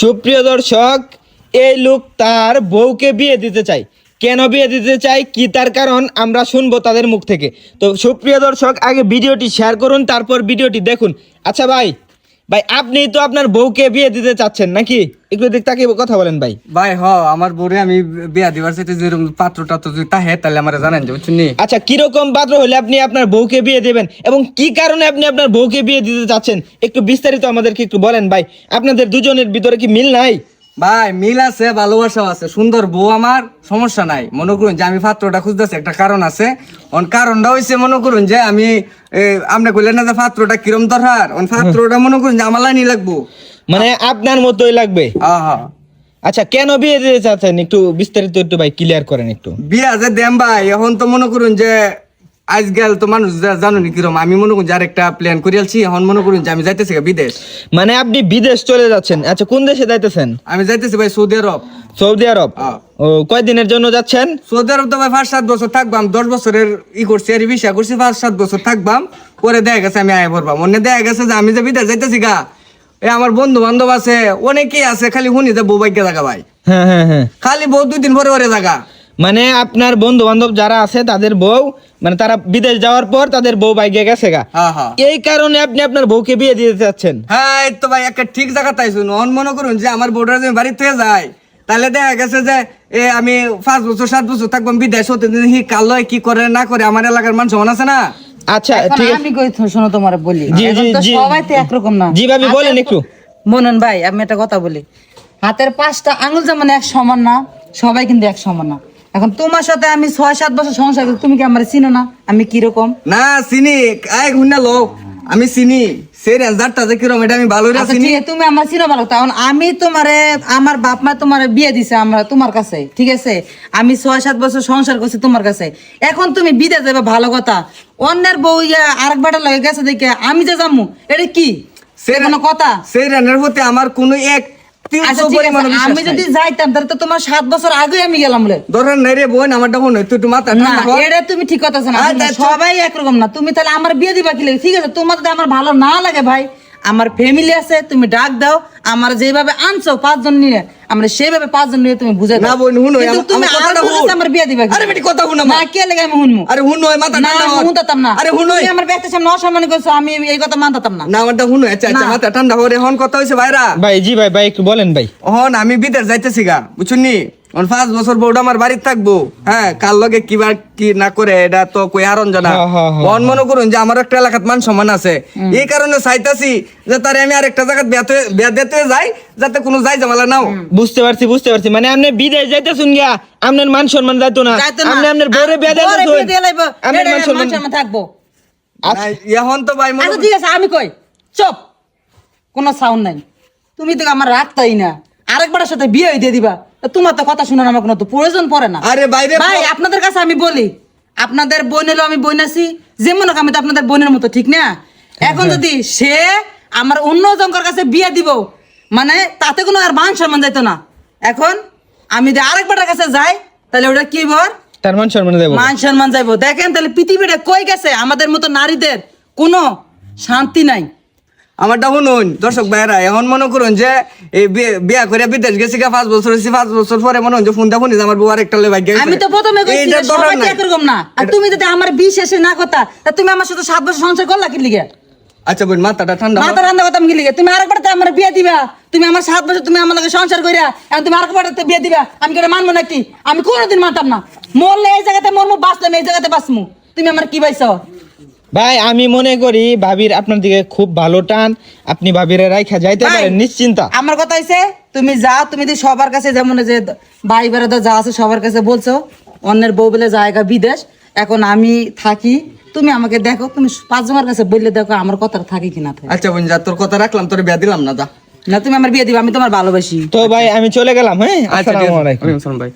সুপ্রিয় দর্শক, এই লোক তার বউকে বিয়ে দিতে চায়। কেন বিয়ে দিতে চাই কি তার কারণ? আমরা শুনব তাদের মুখ থেকে। তো সুপ্রিয় দর্শক, আগে ভিডিওটি শেয়ার করুন, তারপর ভিডিওটি দেখুন। আচ্ছা ভাই ভাই আপনি তো আপনার বউকে বিয়ে দিতে চাচ্ছেন নাকি? একটু দিক তাকে কথা বলেন ভাই। ভাই হ আমার বউরে আমি বিয়া দিবার চাইতে যেরকম পাত্র টাত্র যদি তাহে তাহলে আমার জানেন যে বুঝছেন আচ্ছা কীরকম পাত্র হলে আপনি আপনার বউকে বিয়ে দেবেন? এবং কি কারণে আপনি আপনার বউকে বিয়ে দিতে চাচ্ছেন? একটু বিস্তারিত আমাদেরকে একটু বলেন ভাই। আপনাদের দুজনের ভিতরে কি মিল নাই? ভাই মিল আছে ভালোবাসাও আছে। সুন্দর বউ আমার সমস্যা নাই। মনে করুন যে আমি পাত্রটা খুঁজতেছি একটা কারণ আছে। অন কারণটা হইছে মনে করুন যে আমি আপনি কইলেন না যে পাত্রটা কিরম দরকার? অন পাত্রটা মনে করুন যে আমার লাইনই লাগবো। মানে আপনার মতোই লাগবে? হ্যাঁ আচ্ছা কেন বিয়ে দিতে চাচ্ছেন? একটু বিস্তারিত একটু ভাই ক্লিয়ার করেন একটু। বিয়া যে দেম ভাই এখন তো মনে করুন যে আজকাল তো মানুষ জানো নি কিরম। আমি মনে করুন যে আরেকটা প্ল্যান করিয়ালছি এখন মনে করুন যে আমি যাইতেছি বিদেশ। মানে আপনি বিদেশ চলে যাচ্ছেন। আচ্ছা কোন দেশে যাইতেছেন? আমি যাইতেছি ভাই সৌদি আরব। সৌদি আরব। ও কয় দিনের জন্য যাচ্ছেন? সৌদি আরব তো ভাই পাঁচ সাত বছর থাকবাম। দশ বছরের ই করছি আর ভিসা করছি পাঁচ সাত বছর থাকবাম। পরে দেখা গেছে আমি আয় পড়বাম। মনে দেখা গেছে যে আমি যে বিদেশ যাইতেছি গা এ আমার বন্ধু বান্ধব আছে অনেকেই আছে খালি শুনি যে বাইকে জায়গা ভাই। হ্যাঁ হ্যাঁ হ্যাঁ। খালি বউ দুই দিন পরে পরে জায়গা মানে আপনার বন্ধু বান্ধব যারা আছে তাদের বউ মানে তারা বিদেশ যাওয়ার পর তাদের বউ বাইকে গেছে গা। হ্যাঁ হ্যাঁ। এই কারণে আপনি আপনার বউকে বিয়ে দিতে চাচ্ছেন। হ্যাঁ তো ভাই একটা ঠিক জায়গা তাই শুনুন। অন মনে করুন যে আমার বউটা যদি থেকে যায় তাহলে দেখা গেছে যে এ আমি পাঁচ বছর সাত বছর থাকবাম বিদেশ হতে দিন হি কাল কি করে না করে আমার এলাকার মানুষ মনে আছে না? আচ্ছা ঠিক আছে। আমি কই শোনো তোমার বলি। জি, জি, জি। সবাই তো একরকম না। জি ভাবি বলেন একটু। মনন ভাই আমি একটা কথা বলি। হাতের পাঁচটা আঙুল যেমন এক সমান না সবাই কিন্তু এক সমান না। এখন তোমার সাথে আমি ছয় সাত বছর সংসার করি, তুমি কি আমার চিনো না? আমি কীরকম? না চিনি। আয় হুন্না লো আমি চিনি। সেই রেঞ্জারটা যে কিরম এটা আমি ভালো আচ্ছা চিনি। তুমি আমার চিনো ভালো তখন আমি তোমারে আমার বাপ মা তোমার বিয়ে দিছে আমরা তোমার কাছে ঠিক আছে? আমি ছয় সাত বছর সংসার করছি তোমার কাছে। এখন তুমি বিদে যাবে ভালো কথা। অন্যের বউ ইয়া আরেক বেটা লগে গেছে দেখে আমি যে যামু এটা কি? সে কোনো কথা? সেই রানের প্রতি আমার কোনো এক আচ্ছা তিনশো ঠিক পরিমাণ আছে আমি যদি যাইতাম তাহলে তো তোমার সাত বছর আগে আমি গেলাম বলে ধরেন নাই রে বোন আমারটা বোন তুই একটু মাথা না ঠান্ডা কর। এটা তুমি ঠিক কথা না আচ্ছা, আচ্ছা। সবাই একরকম না তুমি তাহলে আমার বিয়ে দিবা কি লাগে ঠিক আছে তোমার যদি আমার ভালো না লাগে ভাই আমার ফ্যামিলি আছে তুমি ডাক দাও আমার যেভাবে আনছো পাঁচজন নিয়ে আমরা সেইভাবে পাঁচজন নিয়ে তুমি বুঝে না বোন হুন তুমি আমার হুন। আমার বিয়ে দিবা। আরে বেটি কথা হুন না কে লাগে আমি হুনমু? আরে হুন হয় মাথা না ঠান্ডা না কর। শুনতাম না। আরে হুন হয়। আমার ব্যক্তির সামনে অসম্মান করছ আমি এই কথা মানতাম না। না আমারটা হুন হয়। আচ্ছা আচ্ছা মাথা ঠান্ডা হরে হন কথা হইছে ভাইরা। ভাই জি ভাই ভাই একটু বলেন ভাই। হন আমি বিদেশ যাইতেছি গা বুঝুনি অন পাঁচ বছর বউটা আমার বাড়িতে থাকব। হ্যাঁ কার লগে কি বা কি না করে এটা তো কই আরন জানা হ্যাঁ, হ্যাঁ, হ্যাঁ, অন মনে করুন যে আমার একটা এলাকাত মান সম্মান আছে। এই কারণে চাইতাছি যে তারে আমি আরেকটা জায়গায় বিয়াতে বিয়া দিতে যাই যাতে কোনো যাই জামালা নাও। বুঝতে পারছি বুঝতে পারছি। মানে আপনি বিদেশ যাইতেছুন গিয়া আপনার মান সম্মান যাইতো না। আপনি আপনার বউরে বিয়ে আপনার মান মান সম্মান থাকব। আচ্ছা, এখন তো ভাই মনে আচ্ছা ঠিক আছে আমি কই। চুপ। কোনো সাউন্ড নাই। তুমি তো আমার রাখতাই না। আরেকবারের সাথে বিয়ে দিয়ে দিবা। তোমার তো কথা শোনার আমার কোনো তো প্রয়োজন পড়ে না। আরে বাইরে ভাই আপনাদের কাছে আমি বলি আপনাদের বোন এলো আমি বোন আছি। যেমন হোক আমি তো আপনাদের বোনের মতো ঠিক না? এখন যদি সে আমার অন্য জঙ্কর কাছে বিয়ে দিব মানে তাতে কোনো আর মান সম্মান যাইতো না। এখন আমি যদি আরেকবারের কাছে যাই তাহলে ওটা কি বল তার মান সম্মান দেবো মান সম্মান যাইবো। দেখেন তাহলে পৃথিবীটা কই গেছে? আমাদের মতো নারীদের কোনো শান্তি নাই। আমারটা শুনুন দর্শক ভাইরা এখন মনে করুন যে এই বিয়া করে বিদেশ গেছি গা পাঁচ বছর হয়েছে পাঁচ বছর পরে মনে হচ্ছে ফোনটা যে আমার বউ আরেকটা লে ভাগ্য আমি তো প্রথমে নাই। না? আর তুমি যদি আমার বিশ্বাসে না কথা তা তুমি আমার সাথে সাত বছর সংসার করলা কি লিগে? আচ্ছা বোন মাথাটা ঠান্ডা। মাথা রান্না কথা কি লিগে? তুমি আরেকবার আমার বিয়ে দিবা তুমি আমার সাত বছর তুমি আমার লগে সংসার কইরা এখন তুমি আরেকবার বিয়ে দিবা আমি কেন মানবো নাকি? আমি কোনোদিন মানতাম না। মরলে এই জায়গাতে মরমু বাঁচলাম এই জায়গাতে বাঁচমু। তুমি আমার কি পাইছো ভাই আমি মনে করি ভাবির আপনার দিকে খুব ভালো টান। আপনি ভাবিরে রাইখা যাইতে পারেন নিশ্চিন্তা। আমার কথা হইছে তুমি যাও তুমি যদি সবার কাছে যেমন যে ভাই বেড়াদা যা আছে সবার কাছে বলছো অন্যের বউ বলে জায়গা বিদেশ এখন আমি থাকি তুমি আমাকে দেখো তুমি পাঁচজনের কাছে বললে দেখো আমার কথা থাকি কি না থাকে। আচ্ছা বোন যা তোর কথা রাখলাম তোর বিয়া দিলাম না যা। না তুমি আমার বিয়ে দিবা আমি তোমার ভালোবাসি। তো ভাই আমি চলে গেলাম হ্যাঁ? আচ্ছা আসসালামু আলাইকুম। আসসালাম ভাই।